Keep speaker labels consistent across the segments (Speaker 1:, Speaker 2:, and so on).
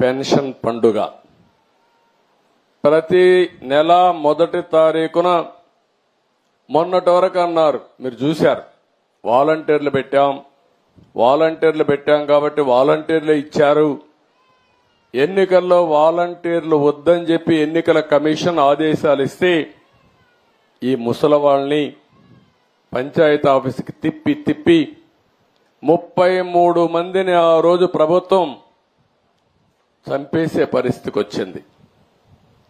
Speaker 1: Pension పండుగ. ప్రతి నెల మొదటి తారీఖున మొన్నటి వరకు అన్నారు. మీరు చూశారు. వాలంటీర్లు పెట్టాం. వాలంటీర్లు పెట్టాం కాబట్టి వాలంటీర్లు ఇచ్చారు. ఎన్నికల్లో వాలంటీర్లు వద్దని చెప్పి ఎన్నికల కమిషన్ ఆదేశాలు ఇస్తే ఈ ముసలి వాళ్ళని పంచాయతీ ఆఫీస్కి తిప్పి తిప్పి ముప్పై మూడు మందిని ఆ రోజు ప్రభుత్వం చంపేసే పరిస్థితికి వచ్చింది.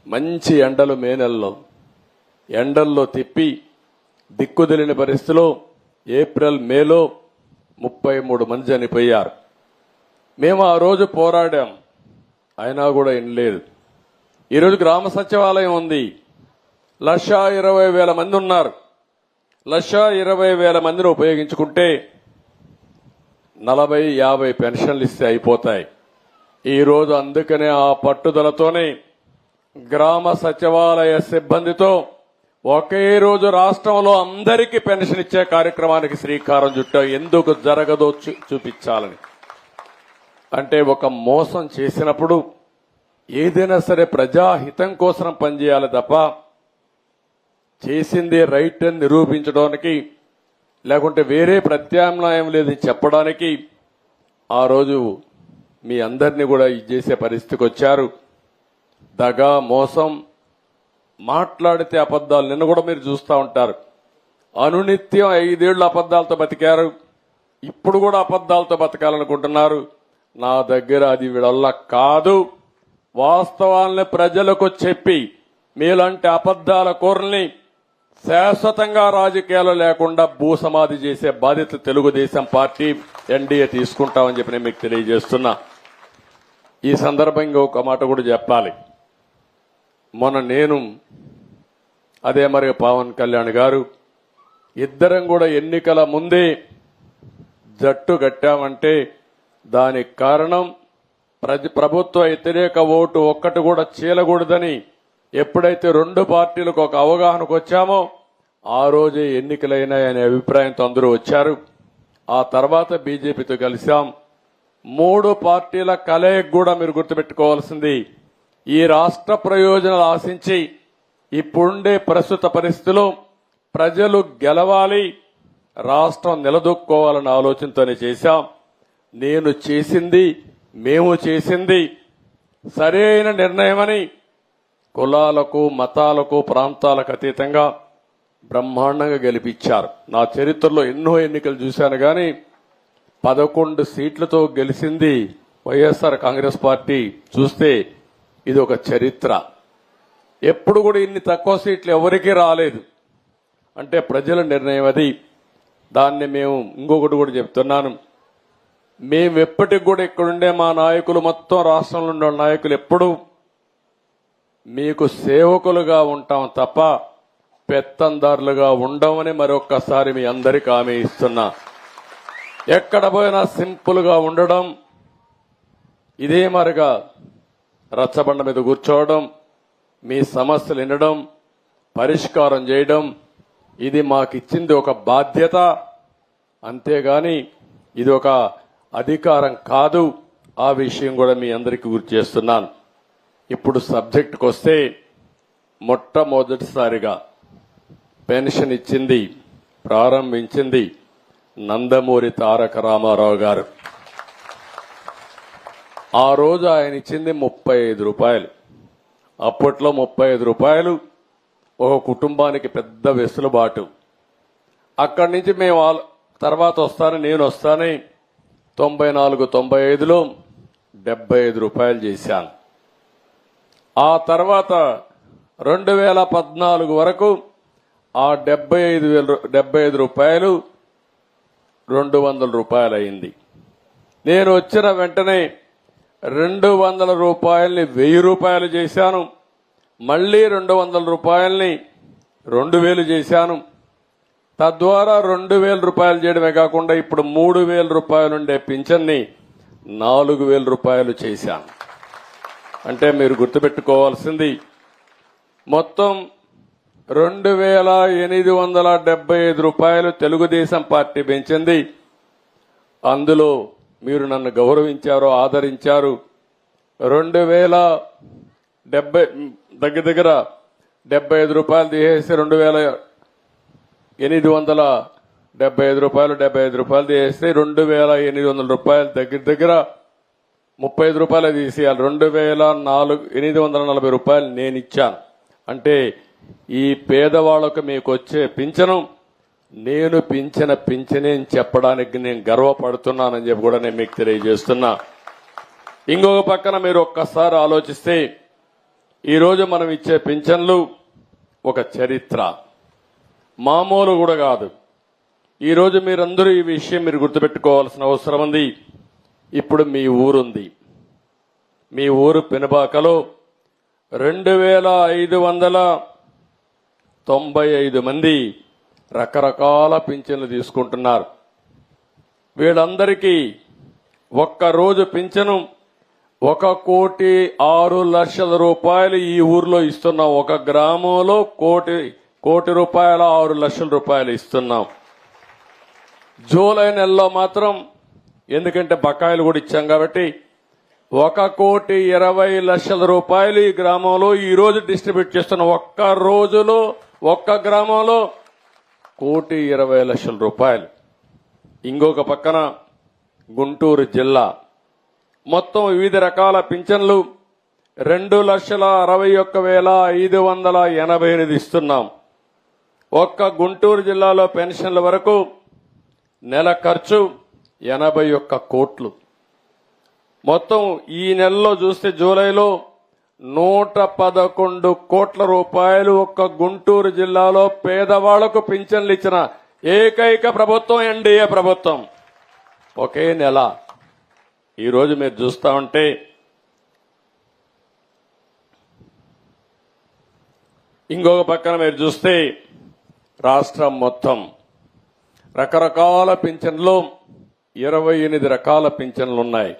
Speaker 1: మంచి ఎండలు మే నెలలో. ఎండల్లో తిప్పి దిక్కుదిలిన పరిస్థితిలో ఏప్రిల్ మేలో ముప్పై మూడు మంది చనిపోయారు. మేము ఆ రోజు పోరాడాం. అయినా కూడా ఇనలేదు ఈరోజు గ్రామ సచివాలయం ఉంది. లక్షా ఇరవై వేల మంది ఉన్నారు. లక్ష ఇరవై వేల మందిని ఉపయోగించుకుంటే నలభై యాభై పెన్షన్లు ఇస్తే అయిపోతాయి. ఈరోజు అందుకనే ఆ పట్టుదలతోనే గ్రామ సచివాలయ సిబ్బందితో ఒకే రోజు రాష్ట్రంలో అందరికీ పెన్షన్ ఇచ్చే కార్యక్రమానికి శ్రీకారం చుట్టాం. ఎందుకు జరగదో చూ- చూపించాలని. అంటే ఒక మోసం చేసినప్పుడు ఏదైనా సరే ప్రజాహితం కోసం పనిచేయాలి తప్ప చేసింది రైట్ అని నిరూపించడానికి లేకుంటే వేరే ప్రత్యామ్నాయం లేదని చెప్పడానికి ఆ రోజు మీ అందరినీ కూడా ఇది చేసే పరిస్థితికి వచ్చారు. దగా మోసం మాట్లాడితే అబద్దాలు నిన్న కూడా మీరు చూస్తూ ఉంటారు. అనునిత్యం ఐదేళ్ళు అబద్దాలతో బతికారు. ఇప్పుడు కూడా అబద్దాలతో బతకాలనుకుంటున్నారు. నా దగ్గర అది వీళ్ళ కాదు. వాస్తవాల్ని ప్రజలకు చెప్పి మీలాంటి అబద్దాల కూరల్ని శాశ్వతంగా రాజకీయాలు లేకుండా భూసమాధి చేసే బాధ్యత తెలుగుదేశం పార్టీ ఎన్డీఏ తీసుకుంటామని చెప్పి నేను మీకు తెలియజేస్తున్నా. ఈ సందర్భంగా ఒక మాట కూడా చెప్పాలి. మొన్న నేను అదే మరి పవన్ కళ్యాణ్ గారు ఇద్దరం కూడా ఎన్నికల ముందే జట్టు కట్టామంటే దానికి కారణం ప్రజ ప్రభుత్వ వ్యతిరేక ఓటు ఒక్కటి కూడా చీలకూడదని ఎప్పుడైతే రెండు పార్టీలకు ఒక అవగాహనకు వచ్చామో ఆ రోజే ఎన్నికలైనాయనే అభిప్రాయంతో అందరూ వచ్చారు. ఆ తర్వాత బీజేపీతో కలిశాం. మూడు పార్టీల కలయిక కూడా మీరు గుర్తుపెట్టుకోవాల్సింది. ఈ రాష్ట్ర ప్రయోజనాలు ఆశించి ఇప్పుడుండే ప్రస్తుత పరిస్థితిలో ప్రజలు గెలవాలి రాష్ట్రం నిలదొక్కోవాలన్న ఆలోచనతోనే చేశాం. నేను చేసింది మేము చేసింది సరైన నిర్ణయమని కులాలకు మతాలకు ప్రాంతాలకు అతీతంగా బ్రహ్మాండంగా గెలిపించారు. నా చరిత్రలో ఎన్నో ఎన్నికలు చూశాను కానీ పదకొండు సీట్లతో గెలిచింది వైఎస్ఆర్ కాంగ్రెస్ పార్టీ. చూస్తే ఇది ఒక చరిత్ర. ఎప్పుడు కూడా ఇన్ని తక్కువ సీట్లు ఎవరికీ రాలేదు. అంటే ప్రజల నిర్ణయం అది. దాన్ని మేము ఇంకొకటి కూడా చెప్తున్నాను. మేము ఎప్పటికి కూడా ఇక్కడుండే మా నాయకులు మొత్తం రాష్ట్రంలో ఉండే నాయకులు ఎప్పుడు మీకు సేవకులుగా ఉంటాం తప్ప పెత్తందారులుగా ఉండమని మరొక్కసారి మీ అందరికీ హామీ ఇస్తున్నా. ఎక్కడ పోయినా సింపుల్గా ఉండడం ఇదే మరిగా రచ్చబండ మీద కూర్చోవడం మీ సమస్యలు వినడం పరిష్కారం చేయడం ఇది మాకిచ్చింది ఒక బాధ్యత. అంతేగాని ఇది ఒక అధికారం కాదు. ఆ విషయం కూడా మీ అందరికీ గుర్తు చేస్తున్నాను. ఇప్పుడు సబ్జెక్టుకు వస్తే మొట్టమొదటిసారిగా పెన్షన్ ఇచ్చింది ప్రారంభించింది నందమూరి తారక రామారావు గారు. ఆ రోజు ఆయన ఇచ్చింది ముప్పై ఐదు రూపాయలు. అప్పట్లో ముప్పై ఐదు రూపాయలు ఒక కుటుంబానికి పెద్ద వెసులుబాటు. అక్కడి నుంచి మేము తర్వాత వస్తాను నేను వస్తాను. తొంభై నాలుగు తొంభై ఐదులో డెబ్బై ఐదు రూపాయలు చేశాను. ఆ తర్వాత రెండు వేల పద్నాలుగు వరకు ఆ డెబ్బై ఐదు వేల డెబ్బై ఐదు రూపాయలు రెండు వందల రూపాయలు అయింది నేను వచ్చిన వెంటనే రెండు వందల రూపాయల్ని వెయ్యి రూపాయలు చేశాను. మళ్ళీ రెండు వందల రూపాయల్ని రెండు వేలు చేశాను. తద్వారా రెండు వేల రూపాయలు చేయడమే కాకుండా ఇప్పుడు మూడు వేల రూపాయలు ఉండే పింఛన్ని నాలుగు వేల రూపాయలు చేశాను. అంటే మీరు గుర్తుపెట్టుకోవాల్సింది మొత్తం రెండు వేల ఎనిమిది వందల డెబ్బై ఐదు రూపాయలు తెలుగుదేశం పార్టీ పెంచింది. అందులో మీరు నన్ను గౌరవించారు ఆదరించారు. రెండు వేల డెబ్బై దగ్గర దగ్గర డెబ్బై ఐదు రూపాయలు తీసేసి రెండు వేల ఎనిమిది వందల డెబ్బై ఐదు రూపాయలు డెబ్బై ఐదు రూపాయలు తీసేస్తే రెండు వేల ఎనిమిది వందల రూపాయలు దగ్గర దగ్గర ముప్పై ఐదు రూపాయలు తీసేయాలి. రెండు వేల నాలుగు ఎనిమిది వందల నలభై రూపాయలు నేను ఇచ్చాను అంటే ఈ పేదవాళ్ళకు మీకు వచ్చే పింఛను నేను పింఛన పింఛనే అని చెప్పడానికి నేను గర్వపడుతున్నానని చెప్పి కూడా నేను మీకు తెలియజేస్తున్నా. ఇంకొక పక్కన మీరు ఒక్కసారి ఆలోచిస్తే ఈరోజు మనం ఇచ్చే పింఛన్లు ఒక చరిత్ర. మామూలు కూడా కాదు. ఈరోజు మీరందరూ ఈ విషయం మీరు గుర్తుపెట్టుకోవాల్సిన అవసరం ఉంది. ఇప్పుడు మీ ఊరుంది. మీ ఊరు పెనుబాకలో రెండు వేల ఐదు వందల తొంభై ఐదు మంది రకరకాల పింఛన్లు తీసుకుంటున్నారు. వీళ్ళందరికీ ఒక్క రోజు పింఛను ఒక కోటి ఆరు లక్షల రూపాయలు ఈ ఊర్లో ఇస్తున్నాం. ఒక గ్రామంలో కోటి కోటి రూపాయల ఆరు లక్షల రూపాయలు ఇస్తున్నాం. జూలై నెలలో మాత్రం ఎందుకంటే బకాయిలు కూడా ఇచ్చాం కాబట్టి ఒక కోటి ఇరవై లక్షల రూపాయలు ఈ గ్రామంలో ఈ రోజు డిస్ట్రిబ్యూట్ చేస్తున్న ఒక్క రోజులో ఒక్క గ్రామంలో కోటి ఇరవై లక్షల రూపాయలు. ఇంకొక పక్కన గుంటూరు జిల్లా. మొత్తం వివిధ రకాల పింఛన్లు రెండు లక్షల అరవై ఒక్క వేల ఐదు వందల ఎనభై ఎనిమిది ఇస్తున్నాం. ఒక్క గుంటూరు జిల్లాలో పెన్షన్ల వరకు నెల ఖర్చు ఎనభై ఒక్క కోట్లు. మొత్తం ఈ నెలలో చూస్తే జూలైలో నూట పదకొండు కోట్ల రూపాయలు ఒక్క గుంటూరు జిల్లాలో పేదవాళ్ళకు పింఛన్లు ఇచ్చిన ఏకైక ప్రభుత్వం ఎన్డీఏ ప్రభుత్వం. ఒకే నెల. ఈరోజు మీరు చూస్తా ఉంటే ఇంకొక పక్కన మీరు చూస్తే రాష్ట్రం మొత్తం. రకరకాల పింఛన్లు ఇరవై ఎనిమిది రకాల పింఛన్లు ఉన్నాయి.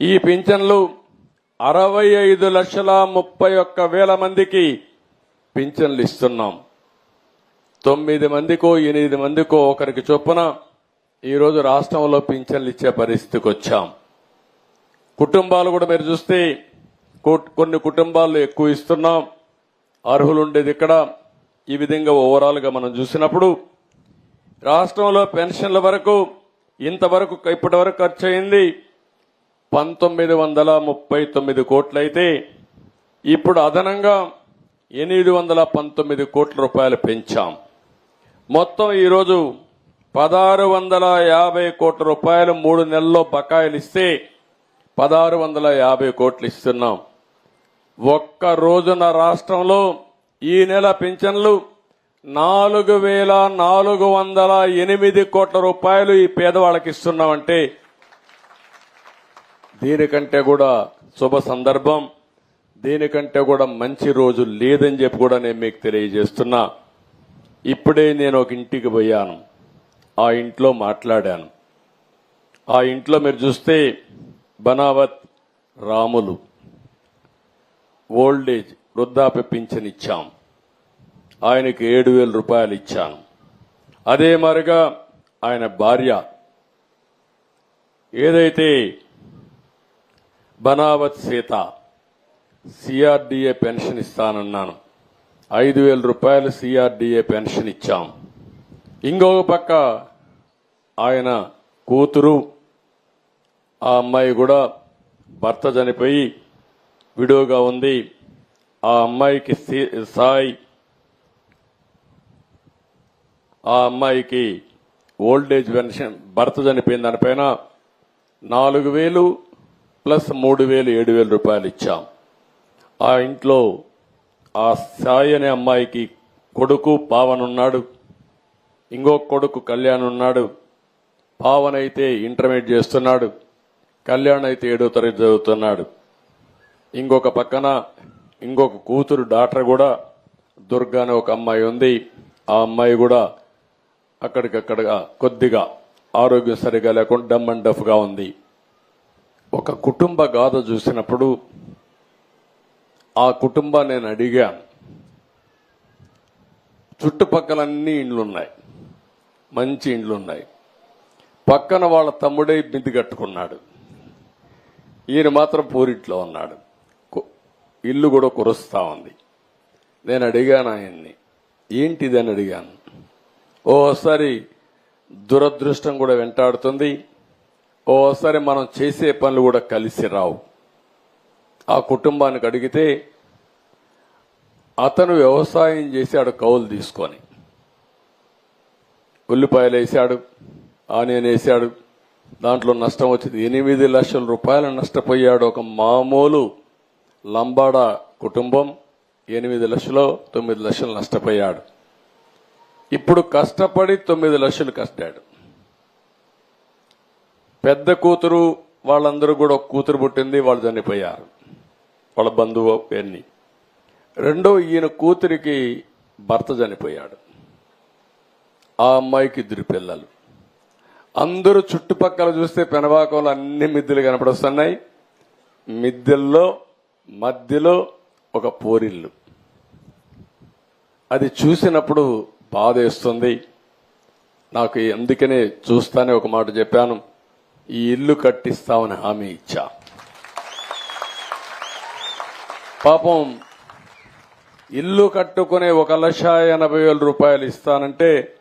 Speaker 1: ఈ పింఛన్లు అరవై ఐదు లక్షల ముప్పై ఒక్క వేల మందికి పింఛన్లు ఇస్తున్నాం. తొమ్మిది మందికో ఎనిమిది మందికో ఒకరికి చొప్పున ఈరోజు రాష్ట్రంలో పింఛన్లు ఇచ్చే పరిస్థితికి వచ్చాం. కుటుంబాలు కూడా మీరు చూస్తే కొన్ని కుటుంబాలు ఎక్కువ ఇస్తున్నాం. అర్హులు ఉండేది ఇక్కడ. ఈ విధంగా ఓవరాల్గా మనం చూసినప్పుడు రాష్ట్రంలో పెన్షన్ల వరకు ఇంతవరకు ఇప్పటి వరకు ఖర్చు అయింది పంతొమ్మిది వందల ముప్పై తొమ్మిది కోట్లయితే ఇప్పుడు అదనంగా ఎనిమిది వందల పంతొమ్మిది కోట్ల రూపాయలు పెంచాం. మొత్తం ఈరోజు పదహారు వందల యాభై కోట్ల రూపాయలు మూడు నెలల్లో బకాయిలు ఇస్తే పదహారు వందల యాభై కోట్లు ఇస్తున్నాం. ఒక్క రోజున రాష్ట్రంలో ఈ నెల పింఛన్లు నాలుగు వేల నాలుగు వందల ఎనిమిది కోట్ల రూపాయలు ఈ పేదవాళ్ళకి ఇస్తున్నామంటే దీనికంటే కూడా శుభ సందర్భం దీనికంటే కూడా మంచి రోజు లేదని చెప్పి కూడా నేను మీకు తెలియజేస్తున్నా. ఇప్పుడే నేను ఒక ఇంటికి పోయాను. ఆ ఇంట్లో మాట్లాడాను. ఆ ఇంట్లో మీరు చూస్తే బనావత్ రాములు ఓల్డ్ ఏజ్ వృద్ధాప్య పింఛన్ ఇచ్చాం. ఆయనకి ఏడు వేల రూపాయలు ఇచ్చాను. అదే మరిగా ఆయన భార్య ఏదైతే బనావత్ సీత సిఆర్డిఏ పెన్షన్ ఇస్తానన్నాను. ఐదు వేల రూపాయలు సిఆర్డిఏ పెన్షన్ ఇచ్చాం. ఇంకొక పక్క ఆయన కూతురు ఆ అమ్మాయి కూడా భర్త చనిపోయి విడువుగా ఉంది. ఆ అమ్మాయికి సాయి ఆ అమ్మాయికి ఓల్డ్ ఏజ్ పెన్షన్ భర్త చనిపోయిన దానిపైన నాలుగు వేలు ప్లస్ మూడు వేలు ఏడు వేల రూపాయలు ఇచ్చాం. ఆ ఇంట్లో ఆ సాయి అనే అమ్మాయికి కొడుకు పావన్ ఉన్నాడు. ఇంకో కొడుకు కళ్యాణ్ ఉన్నాడు. పావన్ అయితే ఇంటర్మీడియట్ చేస్తున్నాడు. కళ్యాణ్ అయితే ఏడో తరగతి చదువుతున్నాడు. ఇంకొక పక్కన ఇంకొక కూతురు డాక్టర్ కూడా దుర్గా అనే ఒక అమ్మాయి ఉంది. ఆ అమ్మాయి కూడా అక్కడికక్కడగా కొద్దిగా ఆరోగ్యం సరిగా లేకుండా డమ్ అండ్ డఫ్గా ఉంది. ఒక కుటుంబ గాథ చూసినప్పుడు ఆ కుటుంబాన్ని నేను అడిగాను చుట్టుపక్కల అన్ని ఇండ్లున్నాయి మంచి ఇండ్లున్నాయి. పక్కన వాళ్ళ తమ్ముడే మిద్ది కట్టుకున్నాడు. ఈయన మాత్రం పూరిట్లో ఉన్నాడు. ఇల్లు కూడా కురుస్తా ఉంది. నేను అడిగాను ఆయన్ని ఏంటిది? అని అడిగాను. ఓసారి దురదృష్టం కూడా వెంటాడుతుంది. ఓసారి మనం చేసే పనులు కూడా కలిసి రావు. ఆ కుటుంబానికి అడిగితే అతను వ్యవసాయం చేశాడు కౌలు తీసుకొని. ఉల్లిపాయలు వేశాడు ఆనియన్ వేసాడు దాంట్లో నష్టం వచ్చింది. ఎనిమిది లక్షల రూపాయలు నష్టపోయాడు ఒక మామూలు లంబాడ కుటుంబం. ఎనిమిది లక్షలు తొమ్మిది లక్షలు నష్టపోయాడు. ఇప్పుడు కష్టపడి తొమ్మిది లక్షలు కష్టాడు పెద్ద కూతురు వాళ్ళందరూ కూడా ఒక కూతురు పుట్టింది వాళ్ళు చనిపోయారు. వాళ్ళ బంధువు అన్ని రెండో ఈయన కూతురికి భర్త చనిపోయాడు. ఆ అమ్మాయికి ఇద్దరు పిల్లలు. అందరూ చుట్టుపక్కల చూస్తే పెనవాకంలో అన్ని మిద్దెలు కనపడొస్తున్నాయి. మిద్దెల్లో మధ్యలో ఒక పోరిల్లు. అది చూసినప్పుడు బాధేస్తుంది. నాకు అందుకనే చూస్తానే ఒక మాట చెప్పాను. ఈ ఇల్లు కట్టిస్తామని హామీ ఇచ్చా. పాపం ఇల్లు కట్టుకునే ఒక లక్ష ఎనభై వేల రూపాయలు ఇస్తానంటే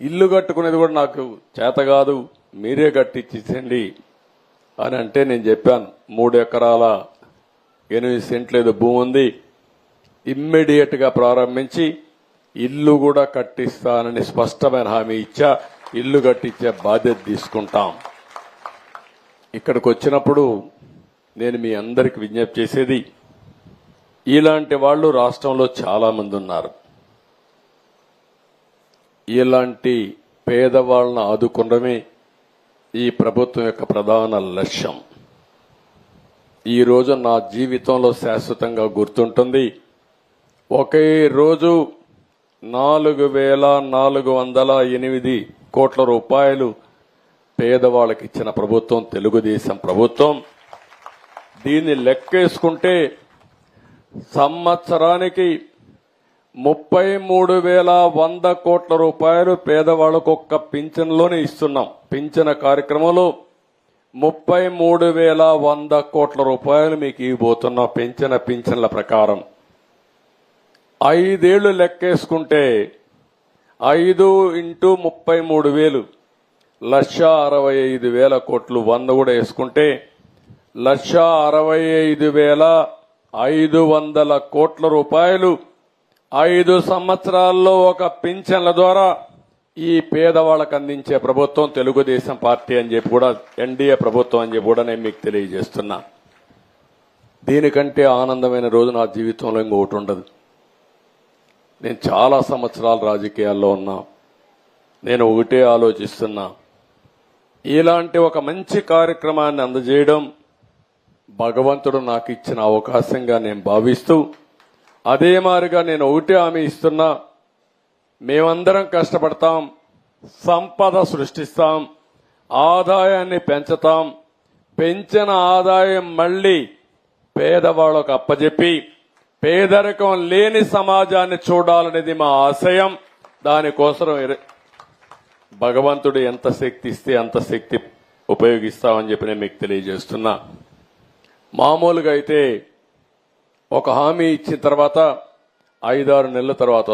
Speaker 1: ఇల్లు కట్టుకునేది కూడా నాకు చేత కాదు మీరే కట్టించండి అని అంటే నేను చెప్పాను. మూడు ఎకరాల ఎనిమిది సెంట్లు ఏదో భూమి ఉంది. ఇమ్మీడియట్గా ప్రారంభించి ఇల్లు కూడా కట్టిస్తానని స్పష్టమైన హామీ ఇచ్చా. ఇల్లు కట్టించే బాధ్యత తీసుకుంటాం. ఇక్కడికి వచ్చినప్పుడు నేను మీ అందరికి విజ్ఞప్తి చేసేది ఇలాంటి వాళ్ళు రాష్ట్రంలో చాలామంది ఉన్నారు. ఇలాంటి పేదవాళ్ళను ఆదుకోవడమే ఈ ప్రభుత్వం యొక్క ప్రధాన లక్ష్యం. ఈరోజు నా జీవితంలో శాశ్వతంగా గుర్తుంటుంది ఒకే రోజు నాలుగు వేల నాలుగు వందల ఎనిమిది కోట్ల రూపాయలు పేదవాళ్ళకి ఇచ్చిన ప్రభుత్వం తెలుగుదేశం ప్రభుత్వం. దీన్ని లెక్కేసుకుంటే సంవత్సరానికి ముప్పై మూడు వేల వంద కోట్ల రూపాయలు పేదవాళ్ళకు ఒక్క పింఛన్లోనే ఇస్తున్నాం. పింఛన కార్యక్రమంలో ముప్పై మూడు వేల వంద కోట్ల రూపాయలు మీకు ఇవ్వబోతున్నాం పెంచిన పింఛన్ల ప్రకారం. ఐదేళ్ళు లెక్కేసుకుంటే ఐదు ఇంటూ ముప్పై మూడు వేలు. లక్ష అరవై ఐదు వేల కోట్లు వంద కూడా వేసుకుంటే లక్ష అరవై ఐదు వేల ఐదు వందల కోట్ల రూపాయలు. ఐదు సంవత్సరాల్లో ఒక పింఛన్ల ద్వారా ఈ పేదవాళ్ళకు అందించే ప్రభుత్వం తెలుగుదేశం పార్టీ అని చెప్పి కూడా ఎన్డీఏ ప్రభుత్వం అని చెప్పి కూడా నేను మీకు తెలియజేస్తున్నా. దీనికంటే ఆనందమైన రోజు నా జీవితంలో ఇంకొకటి ఉండదు. నేను చాలా సంవత్సరాలు రాజకీయాల్లో ఉన్నా. నేను ఒకటే ఆలోచిస్తున్నా. ఇలాంటి ఒక మంచి కార్యక్రమాన్ని అందజేయడం భగవంతుడు నాకు ఇచ్చిన అవకాశంగా నేను భావిస్తూ అదే మారిగా నేను ఒకటే హామీ ఇస్తున్నా. మేమందరం కష్టపడతాం సంపద సృష్టిస్తాం ఆదాయాన్ని పెంచుతాం పెంచిన ఆదాయం మళ్ళీ పేదవాళ్ళకు అప్పజెప్పి పేదరికం లేని సమాజాన్ని చూడాలనేది మా ఆశయం. దానికోసం భగవంతుడు ఎంత శక్తి ఇస్తే అంత శక్తి ఉపయోగిస్తామని చెప్పి నేను మీకు తెలియజేస్తున్నా. మామూలుగా అయితే ఒక హామీ ఇచ్చిన తర్వాత ఐదారు నెలల తర్వాత